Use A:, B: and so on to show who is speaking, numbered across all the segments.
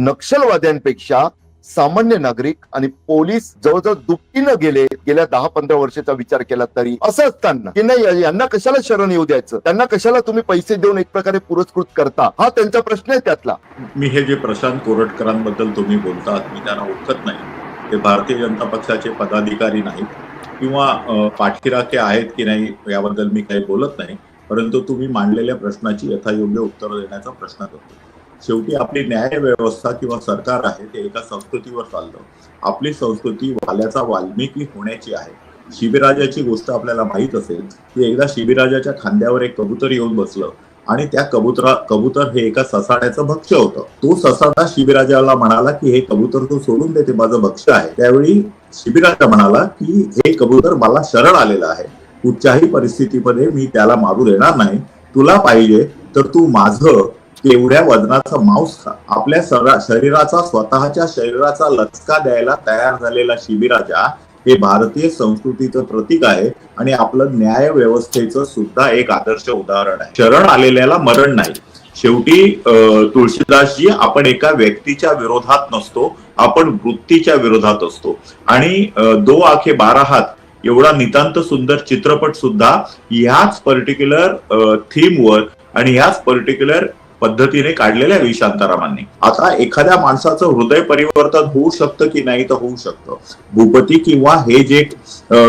A: नक्षलवाद्यांपेक्षा सामान्य नागरिक आणि पोलीस जवळजवळ दुपटीनं गेले गेल्या दहा पंधरा वर्षाचा विचार केला तरी. असं असताना की नाही यांना कशाला शरण येऊ द्यायचं? त्यांना कशाला तुम्ही पैसे देऊन एक प्रकारे पुरस्कृत करता? हा त्यांचा प्रश्न आहे त्यातला.
B: मी हे जे प्रशांत कोरटकरांबद्दल तुम्ही बोलतात मी त्यांना ओळखत नाही. ते भारतीय जनता पक्षाचे पदाधिकारी नाहीत किंवा अ, पाठीराखे आहेत की नाही याबद्दल मी काही बोलत नाही परंतु तुम्ही मांडलेल्या प्रश्नाची यथायोग्य उत्तर देण्याचा प्रश्न करतो. शेवटी आपली न्याय व्यवस्था किंवा सरकार आहे ते एका संस्कृतीवर चाललं. आपली संस्कृती वाल्याचा वाल्मिकी होण्याची आहे. शिबिराजाची गोष्ट आपल्याला माहीत असेल की एकदा शिबिराजाच्या खांद्यावर एक कबूतर येऊन बसलं आणि त्या कबुतरा कबूतर हे एका ससाड्याचं भक्ष्य होतं. तो ससाडा शिबिराजाला म्हणाला की हे कबूतर तू सोडून दे ते माझं भक्ष्य आहे. त्यावेळी शिबिराजा म्हणाला की हे कबूतर मला शरण आलेलं आहे. कुठच्याही परिस्थितीमध्ये मी त्याला मारू देणार नाही. तुला पाहिजे तर तू माझं तेवढ्या वजनाचं मांस खा. आपल्या शरीराचा स्वतःच्या शरीराचा लचका द्यायला तयार झालेला शिबिराजा हे भारतीय संस्कृतीचं प्रतीक आहे आणि आपलं न्याय व्यवस्थेचं सुद्धा एक आदर्श उदाहरण आहे. शरण आलेल्याला मरण नाही. शेवटी अं, तुळशीदासजी आपण एका व्यक्तीच्या विरोधात नसतो आपण वृत्तीच्या विरोधात असतो. आणि दो आखे बारा हात एवढा नितांत सुंदर चित्रपट सुद्धा ह्याच पर्टिक्युलर थीमवर आणि ह्याच पर्टिक्युलर पद्धतीने काढलेल्या आहे शांतारामांनी आता एखाद्या माणसाचं हृदय परिवर्तन होऊ शकतं की नाही तर होऊ शकतं. भूपती किंवा हे जे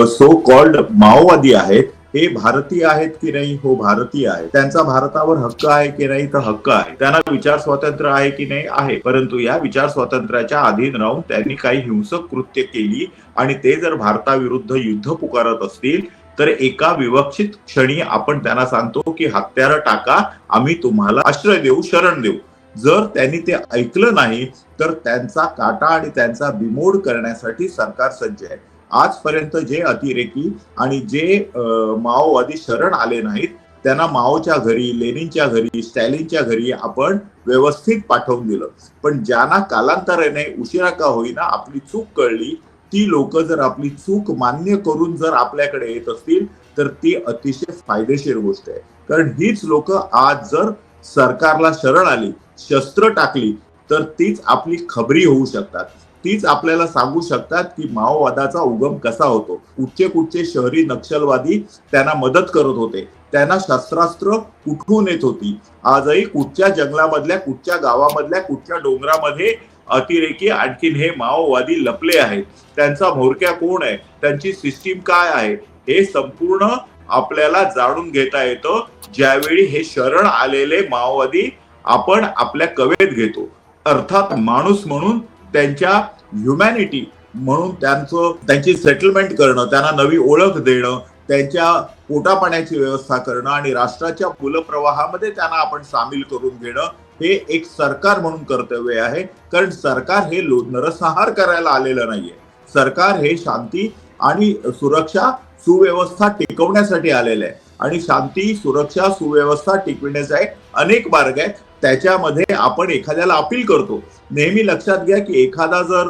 B: सो कॉल्ड माओवादी आहेत हे भारतीय आहेत की नाही? हो भारतीय आहे त्यांचा भारतावर हक्क आहे की नाही तर हक्क आहे. त्यांना विचार स्वातंत्र्य आहे की नाही? आहे. परंतु या विचार स्वातंत्र्याच्या अधीन राहून त्यांनी काही हिंसक कृत्य केली आणि ते जर भारताविरुद्ध युद्ध पुकारत असतील तर एका विवक्षित क्षणी आपण त्यांना सांगतो की हत्यारं टाका आम्ही तुम्हाला आश्रय देऊ शरण देऊ. जर त्यांनी ते ऐकलं नाही तर त्यांचा काटा आणि त्यांचा बिमोड करण्यासाठी सरकार सज्ज आहे. आजपर्यंत जे अतिरेकी आणि जे माओवादी शरण आले नाहीत त्यांना माओच्या घरी लेनिनच्या घरी स्टॅलिनच्या घरी आपण व्यवस्थित पाठवून दिलं. पण ज्यांना कालांतराने उशिरा का होईना आपली चूक कळली ती लोक जर आपली चूक मान्य करून जर आपल्याकडे येत असतील तर ती अतिशय फायदेशीर गोष्ट आहे. कारण हीच लोक आज जर सरकारला शरण आली शस्त्र टाकली तर तीच आपली खबरी होऊ शकतात. तीच आपल्याला सांगू शकतात की माओवादाचा उगम कसा होतो. कुठचे कुठचे शहरी नक्षलवादी त्यांना मदत करत होते. त्यांना शस्त्रास्त्र कुठून येत होती? आजही कुठच्या जंगलामधल्या कुठच्या गावामधल्या कुठच्या डोंगरामध्ये अतिरेकी आणखीन हे माओवादी लपले आहेत. त्यांचा म्होरक्या कोण आहे? त्यांची सिस्टीम काय आहे? हे संपूर्ण आपल्याला जाणून घेता येतं. ज्यावेळी हे शरण आलेले माओवादी आपण आपल्या कवेत घेतो. अर्थात माणूस म्हणून त्यांच्या ह्युमॅनिटी म्हणून त्यांचं त्यांची सेटलमेंट करणं त्यांना नवी ओळख देणं त्यांच्या पोटापाण्याची व्यवस्था करणं आणि राष्ट्राच्या कुलप्रवाहामध्ये त्यांना आपण सामील करून घेणं हे एक सरकार म्हणून कर्तव्य आहे. कारण सरकार हे नरसंहार करायला आलेलं नाहीये. सरकार हे शांती आणि सुरक्षा सुव्यवस्था टिकवण्यासाठी आलेलं आहे. आणि शांती सुरक्षा सुव्यवस्था टिकविण्याचे अनेक मार्ग आहेत. त्याच्यामध्ये आपण एखाद्याला अपील करतो. नेहमी लक्षात घ्या की एखादा जर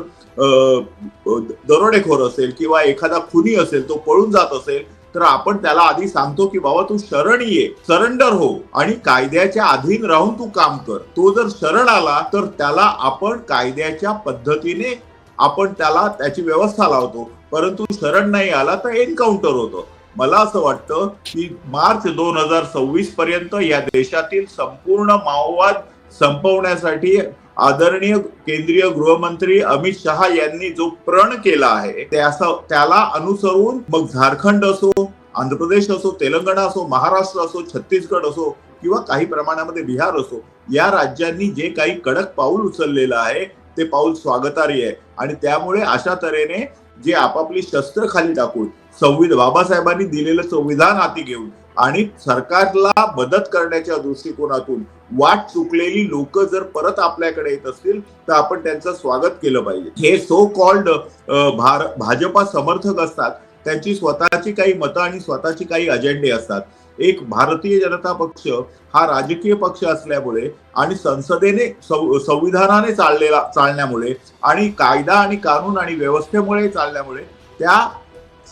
B: दरोडेखोर असेल किंवा एखादा खुनी असेल तो पळून जात असेल तर आपण त्याला आधी सांगतो की बाबा तू शरण ये सरेंडर हो आणि कायद्याच्या अधीन राहून तू काम कर. तो जर शरण आला तर त्याला आपण कायद्याच्या पद्धतीने आपण त्याला त्याची व्यवस्था लावतो. परंतु शरण नाही आला तर एन्काउंटर होतं. मला असं वाटतं की मार्च दोन हजार सव्वीस पर्यंत या देशातील संपूर्ण माओवाद संपवण्यासाठी आदरणीय केंद्रीय गृहमंत्री अमित शहा यांनी जो प्रण केला आहे त्याला अनुसरून मग झारखंड असो आंध्र प्रदेश असो तेलंगणा असो महाराष्ट्र असो छत्तीसगड असो किंवा काही प्रमाणामध्ये बिहार असो या राज्यांनी जे काही कडक पाऊल उचललेलं आहे ते पाऊल स्वागतार्ह आहे. आणि त्यामुळे अशा तऱ्हेने जे आपापली शस्त्र खाली टाकून संविधान बाबासाहेबांनी दिलेलं संविधान हाती घेऊन आणि सरकारला मदत करण्याच्या दृष्टिकोनातून वाट चुकलेली लोक जर परत आपल्याकडे येत असतील तर आपण त्यांचं स्वागत केलं पाहिजे. हे सो कॉल्ड भार भाजपा समर्थक असतात. त्यांची स्वतःची काही मतं आणि स्वतःची काही अजेंडे असतात. एक भारतीय जनता पक्ष हा राजकीय पक्ष असल्यामुळे आणि संसदेने संविधानाने चाललेला चालण्यामुळे आणि कायदा आणि कानून आणि व्यवस्थेमुळे चालण्यामुळे त्या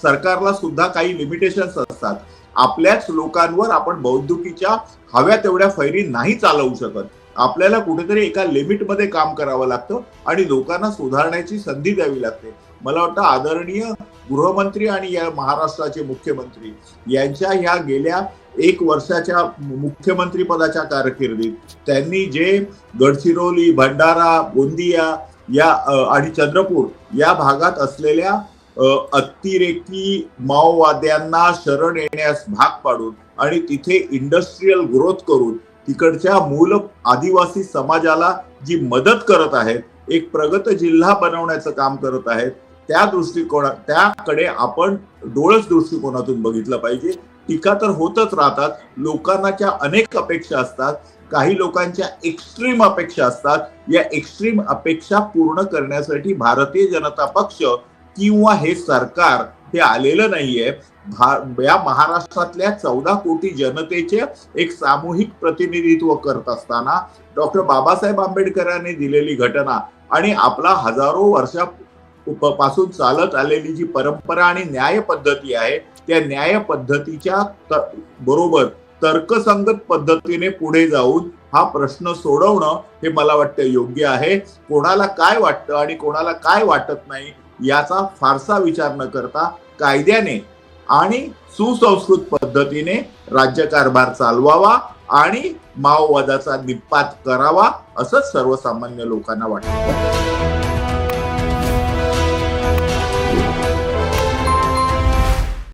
B: सरकारला सुद्धा काही लिमिटेशन्स असतात. आपल्याच लोकांवर आपण बौद्धिकीच्या हव्या तेवढ्या फैरी नाही चालवू शकत. आपल्याला कुठेतरी एका लिमिटमध्ये काम करावं लागतं आणि लोकांना सुधारण्याची संधी द्यावी लागते. मला वाटतं आदरणीय गृहमंत्री आणि या महाराष्ट्राचे मुख्यमंत्री यांच्या ह्या गेल्या एक वर्षाच्या मुख्यमंत्री पदाच्या कारकिर्दीत त्यांनी जे गडचिरोली भंडारा गोंदिया या आणि चंद्रपूर या भागात असलेल्या अतिरेकी माओवाद्यांना शरण येण्यास भाग पाडून आणि तिथे इंडस्ट्रीयल ग्रोथ करून तिकडच्या मूल आदिवासी समाजाला जी मदत करत आहेत एक प्रगत जिल्हा बनवण्याचं काम करत आहेत त्या दृष्टिकोना त्याकडे आपण डोळस दृष्टिकोनातून बघितलं पाहिजे. टीका तर होतच राहतात. लोकांना त्या अनेक अपेक्षा असतात. काही लोकांच्या एक्स्ट्रीम अपेक्षा असतात. या एक्स्ट्रीम अपेक्षा पूर्ण करण्यासाठी भारतीय जनता पक्ष किंवा हे सरकार हे आलेलं नाहीये या महाराष्ट्रातल्या चौदा कोटी जनतेचे एक सामूहिक प्रतिनिधित्व करत असताना डॉक्टर बाबासाहेब आंबेडकरांनी दिलेली घटना आणि आपला हजारो वर्षा पासून चालत आलेली जी परंपरा आणि न्याय पद्धती आहे त्या न्याय पद्धतीच्या बरोबर तर्कसंगत पद्धतीने पुढे जाऊन हा प्रश्न सोडवणं हे मला वाटतं योग्य आहे. कोणाला काय वाटतं आणि कोणाला काय वाटत नाही याचा फारसा विचार न करता कायद्याने आणि सुसंस्कृत पद्धतीने राज्यकारभार चालवावा आणि माओवादाचा निपात करावा असं सर्वसामान्य लोकांना वाटतं.